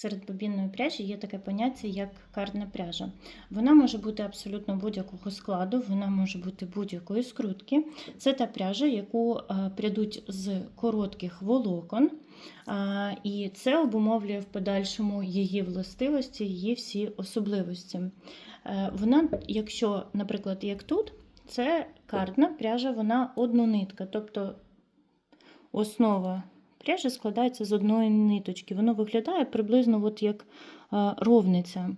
Серед бобінної пряжі є таке поняття, як кардна пряжа. Вона може бути абсолютно будь-якого складу, вона може бути будь-якої скрутки. Це та пряжа, яку е, прядуть з коротких волокон, і це обумовлює в подальшому її властивості, її всі особливості. Е, Вона, якщо, наприклад, як тут, це кардна пряжа, вона однонитка, тобто основа пряжа складається з одної ниточки. Воно виглядає приблизно от як а, ровниця.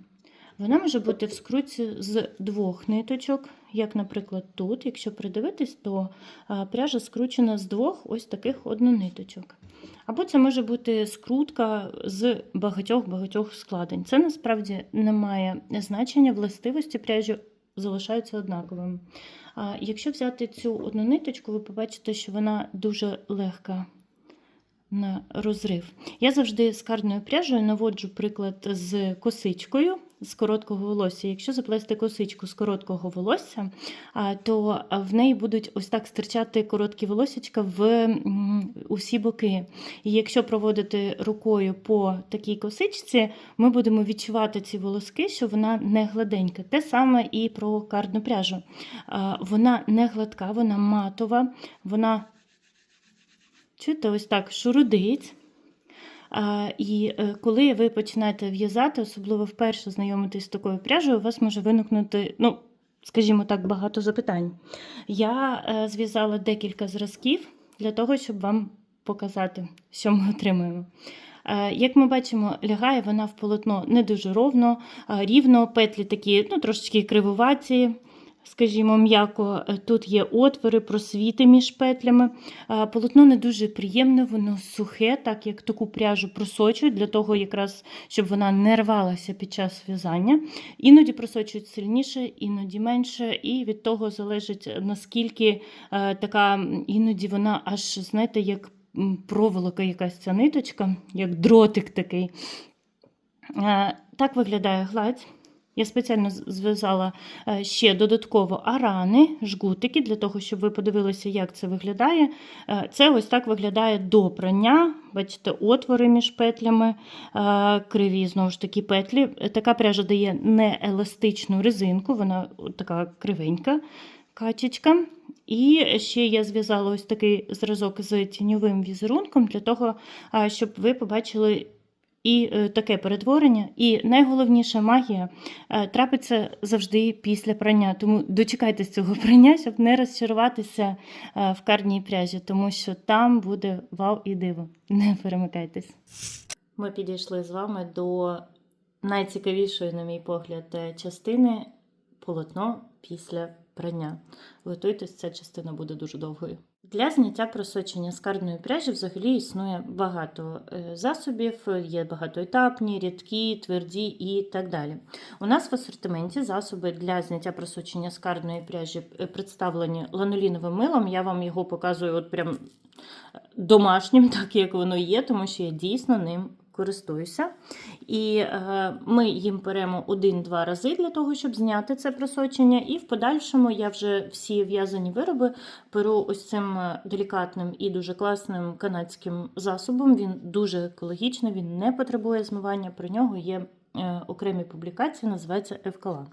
Вона може бути в скрутці з двох ниточок, як, наприклад, тут. Якщо придивитись, то пряжа скручена з двох ось таких однониточок. Або це може бути скрутка з багатьох-багатьох складень. Це насправді не має значення, властивості пряжі залишаються однаковими. Якщо взяти цю одну ниточку, ви побачите, що вона дуже легка на розрив. Я завжди з кардною пряжею наводжу приклад з косичкою з короткого волосся. Якщо заплести косичку з короткого волосся, то в неї будуть ось так стирчати короткі волосечка в усі боки. І якщо проводити рукою по такій косичці, ми будемо відчувати ці волоски, що вона не гладенька. Те саме і про кардну пряжу. Вона не гладка, вона матова, вона чуєте, ось так шурудить. І е, коли ви починаєте в'язати, особливо вперше знайомитись з такою пряжею, у вас може виникнути, ну, скажімо так, багато запитань. Я е, зв'язала декілька зразків для того, щоб вам показати, що ми отримуємо. Е, Як ми бачимо, лягає вона в полотно не дуже ровно, рівно, петлі такі, ну, трошечки кривуваті, скажімо, м'яко. Е, Тут є отвори, просвіти між петлями. Е, Полотно не дуже приємне, воно сухе, так як таку пряжу просочують, для того, якраз, щоб вона не рвалася під час в'язання. Іноді просочують сильніше, іноді менше, і від того залежить, наскільки е, така, іноді вона аж, знаєте, як проволока якась ця ниточка, як дротик такий. Так виглядає гладь. Я спеціально зв'язала е, ще додатково арани, жгутики, для того, щоб ви подивилися, як це виглядає. Е, Це ось так виглядає до прання. Бачите, отвори між петлями, е, криві, знову ж таки, петлі. Така пряжа дає нееластичну резинку, вона така кривенька качечка. І ще я зв'язала ось такий зразок з тіньовим візерунком для того, щоб ви побачили і е, таке перетворення. І найголовніша магія е, трапиться завжди після прання. Тому дочекайтесь цього прання, щоб не розчаруватися е, в карній пряжі, тому що там буде вау і диво. Не перемикайтесь. Ми підійшли з вами до найцікавішої, на мій погляд, частини полотно після прання. Готуйтесь, ця частина буде дуже довгою. Для зняття просочення з кардної пряжі взагалі існує багато е, засобів, є багатоетапні, рідкі, тверді і так далі. У нас в асортименті засоби для зняття просочення з кардної пряжі е, представлені ланоліновим милом. Я вам його показую от прям домашнім, так як воно є, тому що я дійсно ним користуюся. І е, ми їм беремо один-два рази для того, щоб зняти це просочення. І в подальшому я вже всі в'язані вироби беру ось цим е, делікатним і дуже класним канадським засобом. Він дуже екологічний, він не потребує змивання. Про нього є е, окремі публікації, називається Евкалан.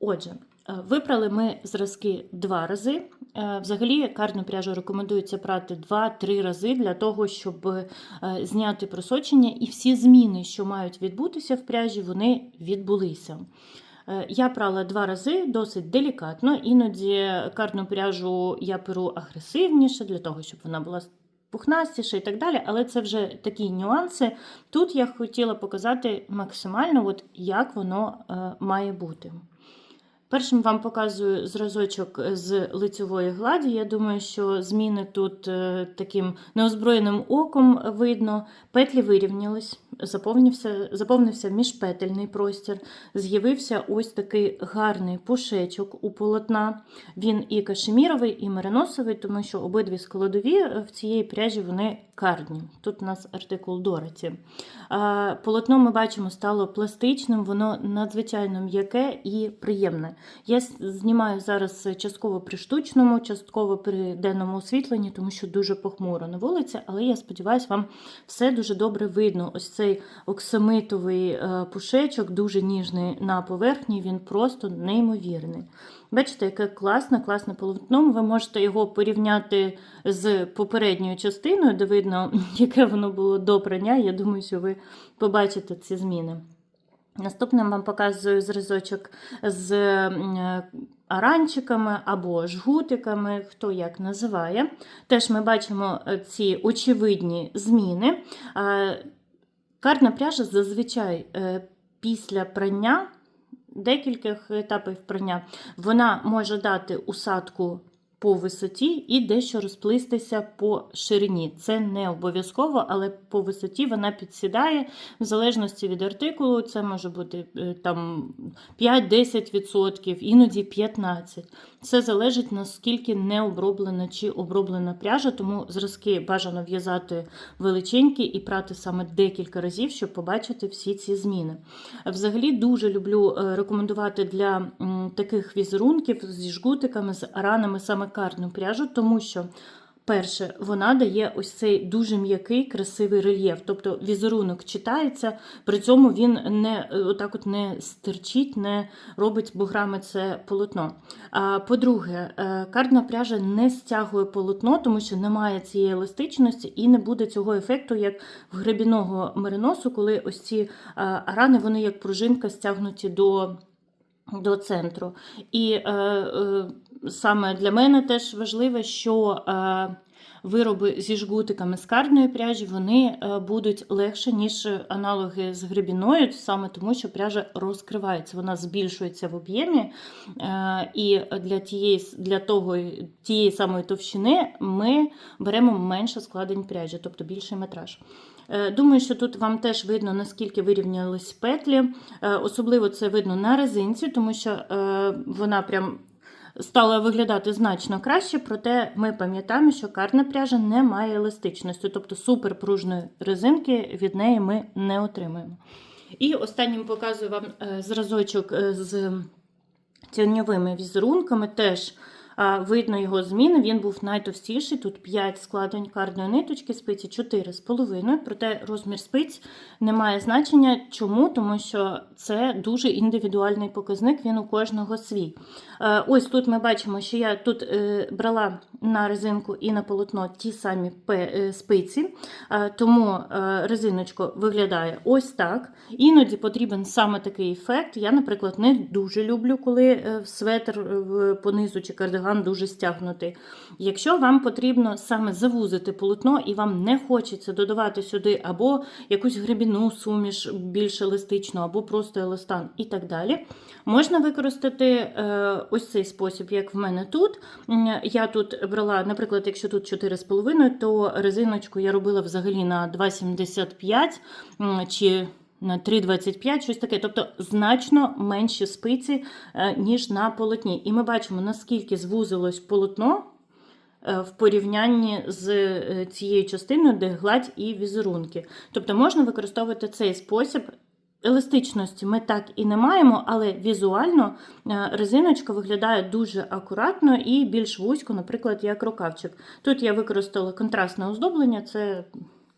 Отже, випрали ми зразки два рази. Е, Взагалі, карну пряжу рекомендується прати 2-3 рази для того, щоб е, зняти просочення, і всі зміни, що мають відбутися в пряжі, вони відбулися. Е, Я прала два рази досить делікатно. Іноді карну пряжу я перу агресивніше для того, щоб вона була пухнастіша і так далі, але це вже такі нюанси. Тут я хотіла показати максимально, от як воно е, має бути. Першим вам показую зразочок з лицьової гладі. Я думаю, що зміни тут е, таким неозброєним оком видно. Петлі вирівнялись. Заповнився, заповнився міжпетельний простір, з'явився ось такий гарний пушечок у полотна. Він і кашеміровий, і мериносовий, тому що обидві складові в цієї пряжі вони карні. Тут у нас артикул Дороті. Полотно ми бачимо стало пластичним, воно надзвичайно м'яке і приємне. Я знімаю зараз частково при штучному, частково при денному освітленні, тому що дуже похмуро на вулиці, але я сподіваюся, вам все дуже добре видно. Ось цей оксамитовий е, пушечок, дуже ніжний на поверхні, він просто неймовірний. Бачите, яке класне, класне полотно. Ви можете його порівняти з попередньою частиною, де видно, яке воно було до прання. Я думаю, що ви побачите ці зміни. Наступним вам показую зразочок з м, аранчиками або жгутиками, хто як називає. Теж ми бачимо е, ці очевидні зміни. Карна пряжа зазвичай е, після прання, декількох етапів прання, вона може дати усадку по висоті і дещо розплистися по ширині. Це не обов'язково, але по висоті вона підсідає в залежності від артикулу. Це може бути е, там 5-10%, іноді 15%. Це залежить наскільки не оброблена чи оброблена пряжа, тому зразки бажано в'язати величенькі і прати саме декілька разів, щоб побачити всі ці зміни. Взагалі дуже люблю е, рекомендувати для таких візерунків зі жгутиками, з аранами саме карну пряжу, тому що. Перше, вона дає ось цей дуже м'який, красивий рельєф. Тобто візерунок читається, при цьому він не е, отак от не стерчить, не робить буграми це полотно. По-друге, е, кардна пряжа не стягує полотно, тому що немає цієї еластичності і не буде цього ефекту, як в гребіного мериносу, коли ось ці е, арани вони як пружинка стягнуті до. До центру. І е, е, саме для мене теж важливо, що е, вироби зі жгутиками з пряжі вони е, будуть легше, ніж аналоги з гребіною, саме тому, що пряжа розкривається, вона збільшується в об'ємі. Е, і для, тієї, для того, тієї самої товщини ми беремо менше складень пряжі, тобто більший метраж. Е, Думаю, що тут вам теж видно, наскільки вирівнялись петлі. Особливо це видно на резинці, тому що вона прям стала виглядати значно краще, проте ми пам'ятаємо, що карна пряжа не має еластичності, тобто суперпружної резинки від неї ми не отримаємо. І останнім показую вам е, зразочок е, з тіньовими візерунками. Теж видно його зміни. Він був найтовстіший. Тут 5 складень кардної ниточки, спиці 4,5. Проте розмір спиць не має значення. Чому? Тому що це дуже індивідуальний показник, він у кожного свій. Ось тут ми бачимо, що я тут е, брала на резинку і на полотно ті самі е, спиці, тому е, резиночка виглядає ось так. Іноді потрібен саме такий ефект. Я, наприклад, не дуже люблю, коли е, светр в- понизу чи кардиган дуже стягнутий. Якщо вам потрібно саме завузити полотно і вам не хочеться додавати сюди або якусь гребіну суміш більш еластичну, або просто еластан і так далі, можна використати е, ось цей спосіб, як в мене тут. Я тут брала, наприклад, якщо тут 4,5, то резиночку я робила взагалі на 2,75 чи на 3,25, щось таке, тобто значно менші спиці, е, ніж на полотні. І ми бачимо, наскільки звузилось полотно е, в порівнянні з е, цією частиною, де гладь і візерунки. Тобто можна використовувати цей спосіб. Еластичності ми так і не маємо, але візуально резиночка виглядає дуже акуратно і більш вузько, наприклад, як рукавчик. Тут я використала контрастне оздоблення, це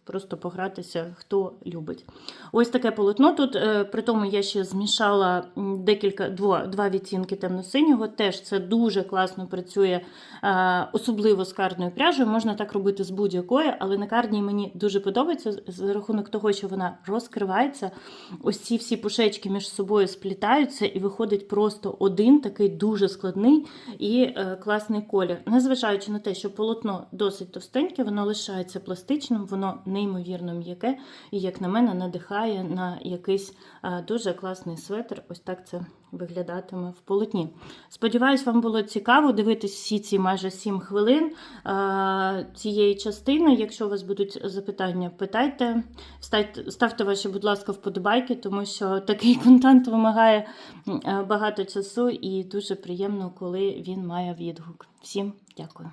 просто погратися, хто любить. Ось таке полотно. Тут, е, при тому, я ще змішала декілька два, два відтінки темно-синього. Теж це дуже класно працює, е, особливо з кардною пряжею. Можна так робити з будь-якої, але на кардній мені дуже подобається за рахунок того, що вона розкривається. Ось ці всі пушечки між собою сплітаються, і виходить просто один такий дуже складний і е, класний колір. Незважаючи на те, що полотно досить товстеньке, воно лишається пластичним, воно не неймовірно м'яке і, як на мене, надихає на якийсь е, дуже класний светр. Ось так це виглядатиме в полотні. Сподіваюсь, вам було цікаво дивитись всі ці майже 7 хвилин е, цієї частини. Якщо у вас будуть запитання, питайте. Ставте, ваші, будь ласка, вподобайки, тому що такий контент вимагає е, багато часу і дуже приємно, коли він має відгук. Всім дякую.